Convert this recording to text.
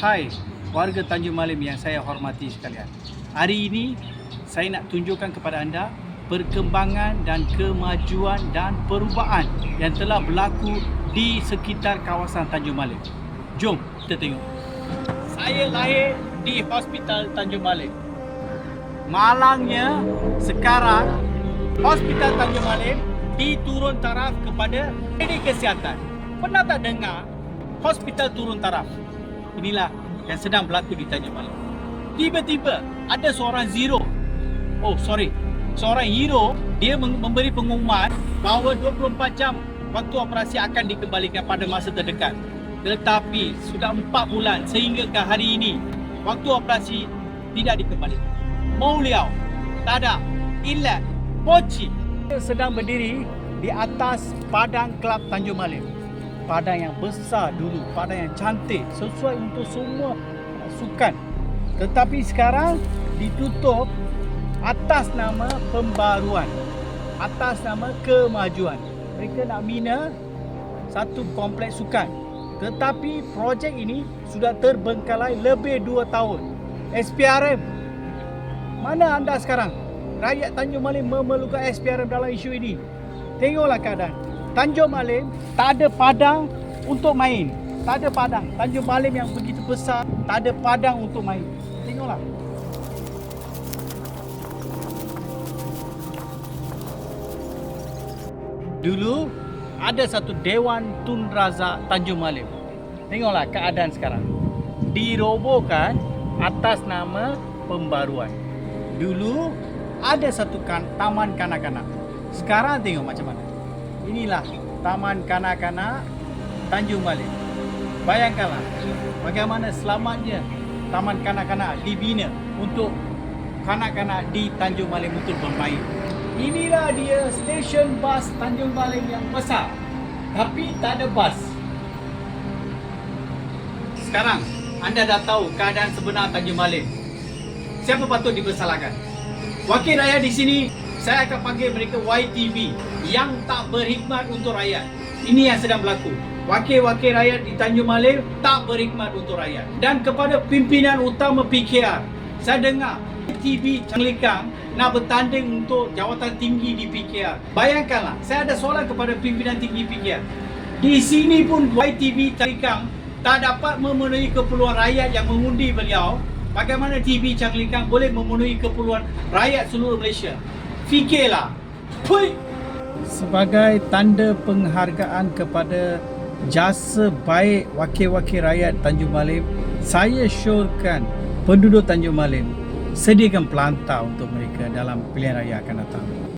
Hai warga Tanjung Malim yang saya hormati sekalian. Hari ini saya nak tunjukkan kepada anda perkembangan dan kemajuan dan perubahan yang telah berlaku di sekitar kawasan Tanjung Malim. Jom kita tengok. Saya lahir di Hospital Tanjung Malim. Malangnya sekarang Hospital Tanjung Malim diturun taraf kepada klinik kesihatan. Pernah tak dengar hospital turun taraf? Inilah yang sedang berlaku di Tanjung Malim. Tiba-tiba ada seorang zero. Oh sorry. Seorang hero dia memberi pengumuman bahawa 24 jam waktu operasi akan dikembalikan pada masa terdekat. Tetapi sudah 4 bulan sehingga ke hari ini waktu operasi tidak dikembalikan. Mauliau, tak ada. Ilat, Poci. Dia sedang berdiri di atas padang kelab Tanjung Malim. Padang yang besar dulu, padang yang cantik sesuai untuk semua sukan. Tetapi sekarang ditutup atas nama pembaruan, atas nama kemajuan. Mereka nak bina satu kompleks sukan. Tetapi projek ini sudah terbengkalai lebih 2 tahun. SPRM, mana anda sekarang? Rakyat Tanjung Malim memerlukan SPRM dalam isu ini. Tengoklah keadaan. Tanjung Malim tak ada padang untuk main. Tak ada padang. Tanjung Malim yang begitu besar, tak ada padang untuk main. Tengoklah. Dulu ada satu Dewan Tun Razak Tanjung Malim. Tengoklah keadaan sekarang. Dirobohkan atas nama pembaruan. Dulu ada satu kan, taman kanak-kanak. Sekarang tengok macam mana. Inilah taman kanak-kanak Tanjung Malim. Bayangkanlah bagaimana selamatnya taman kanak-kanak dibina untuk kanak-kanak di Tanjung Malim untuk bermain. Inilah dia stesen bas Tanjung Malim yang besar. Tapi tak ada bas. Sekarang anda dah tahu keadaan sebenar Tanjung Malim. Siapa patut dipersalahkan? Wakil rakyat di sini saya akan panggil mereka YTV yang tak berhikmat untuk rakyat. Ini yang sedang berlaku. Wakil-wakil rakyat di Tanjung Malim tak berhikmat untuk rakyat. Dan kepada pimpinan utama PKR, saya dengar YTV Canlikang nak bertanding untuk jawatan tinggi di PKR. Bayangkanlah, saya ada soalan kepada pimpinan tinggi PKR. Di sini pun YTV Canlikang tak dapat memenuhi keperluan rakyat yang mengundi beliau. Bagaimana TV Canlikang boleh memenuhi keperluan rakyat seluruh Malaysia? Fikirlah. Pui! Sebagai tanda penghargaan kepada jasa baik wakil-wakil rakyat Tanjung Malim, saya syorkan penduduk Tanjung Malim sediakan pelantar untuk mereka dalam pilihan raya akan datang.